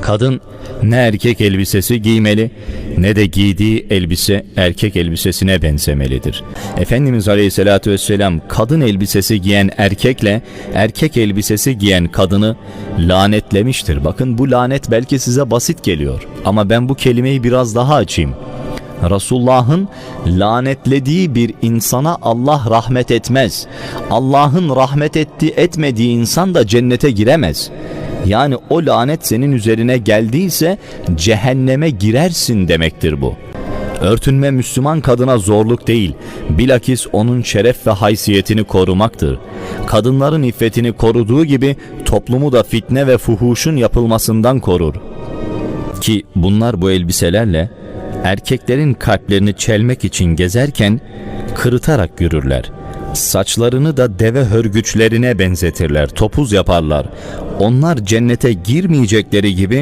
Kadın ne erkek elbisesi giymeli ne de giydiği elbise erkek elbisesine benzemelidir. Efendimiz Aleyhisselatü Vesselam kadın elbisesi giyen erkekle erkek elbisesi giyen kadını lanetlemiştir. Bakın bu lanet belki size basit geliyor ama ben bu kelimeyi biraz daha açayım. Resulullah'ın lanetlediği bir insana Allah rahmet etmez. Allah'ın rahmet ettiği etmediği insan da cennete giremez. Yani o lanet senin üzerine geldiyse cehenneme girersin demektir bu. Örtünme Müslüman kadına zorluk değil, bilakis onun şeref ve haysiyetini korumaktır. Kadınların iffetini koruduğu gibi toplumu da fitne ve fuhuşun yapılmasından korur. Ki bunlar bu elbiselerle erkeklerin kalplerini çelmek için gezerken kırıtarak yürürler. Saçlarını da deve hörgüçlerine benzetirler, topuz yaparlar. Onlar cennete girmeyecekleri gibi